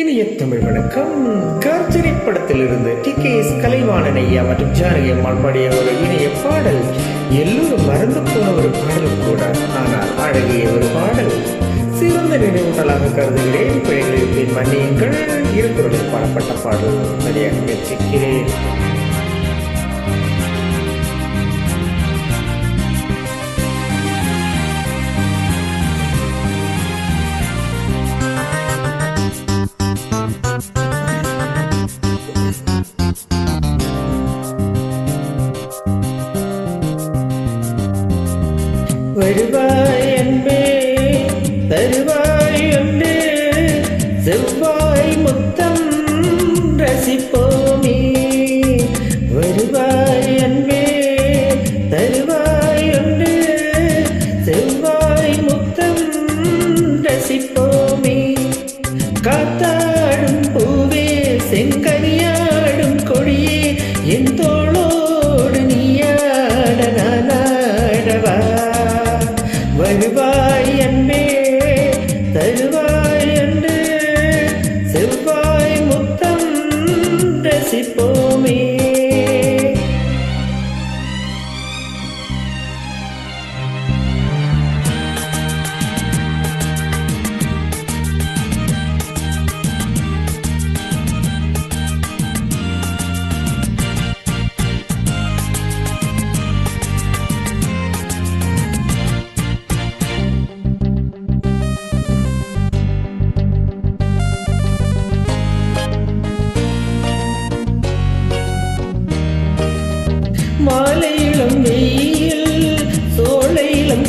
இனிய தமிழ் வணக்கம். கார்த்திரை படத்திலிருந்து டி கே எஸ் கலைவாணன் ஐயா மற்றும் ஜானகி அம்மாள் பாடிய ஒரு இனிய பாடல். எல்லோரும் மறந்து போன ஒரு பாடல் கூட. ஆனால் அழகிய ஒரு பாடல். சிறந்த நினைவுகளாக கருதுகிறேன். பிள்ளைகளின் மன்னியுங்கள். இருக்கிறது பாடப்பட்ட பாடல் சரியாக முயற்சிக்கிறேன் ரசிப்போமே காத்தாடும் பூவே செங்கனியாடும் கொடியே என் தோளோடு நீயாட நானாடவா வருவாய் அன்பே தருவாய் அன்று செவ்வாய் முத்தம் ரசிப்போமே.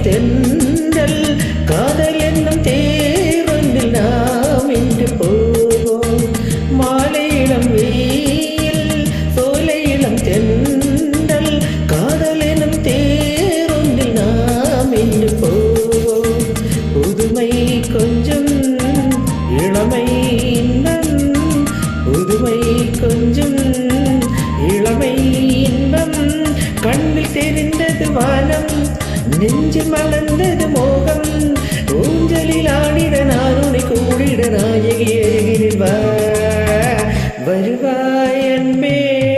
தென்றல் காதல் என்னும் தேவனில் நாம் இன்று போவோம். மாலை இளம் வெயில் சோலை இளம் தென்றல் காதல் என்னும் தேவனில் நாம் இன்று போவோம். புதுமை கொஞ்சம் இளமை இன்பம். புதுமை கொஞ்சம் இளமை இன்பம். கண்ணில் தெரிந்தது வானம் நெஞ்சில் மலர்ந்தது மோகம். ஊஞ்சலில் ஆடிட நான் கூடிட நாயகி அருகில் வருவாய் அன்பே.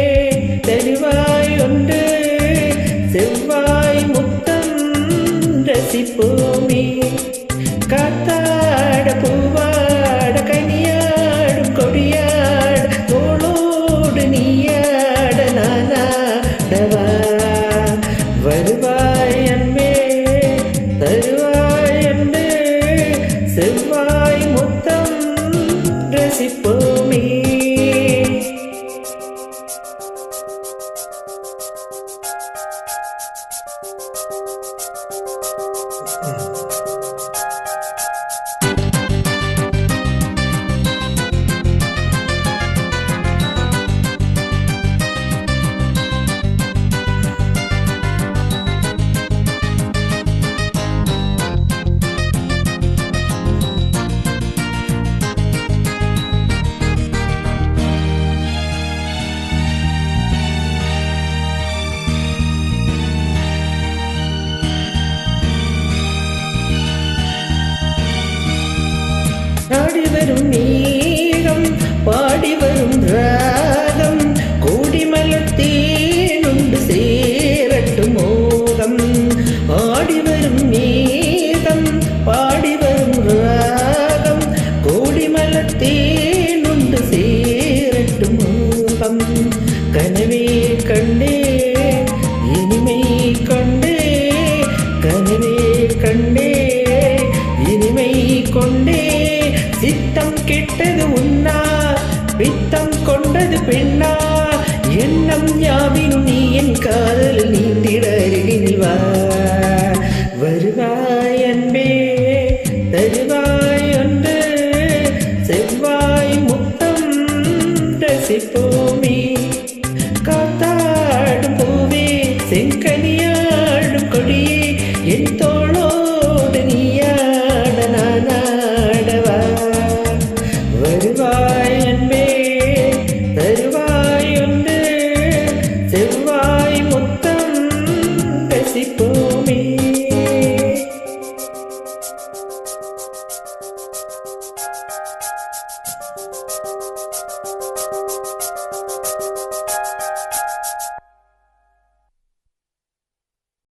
பாடி வரும் நீகம் பாடி வரும் ராகம். கோடி சேரட்டும் மோகம். ஆடி வரும் நீகம் பாடி வரும் ராகம். கோடி சேரட்டும் மோகம். கனவே அருகில் வருவாய் அன்பே தருவாய் ஒன்று. செவ்வாய் முத்தம் ரசிப்போம்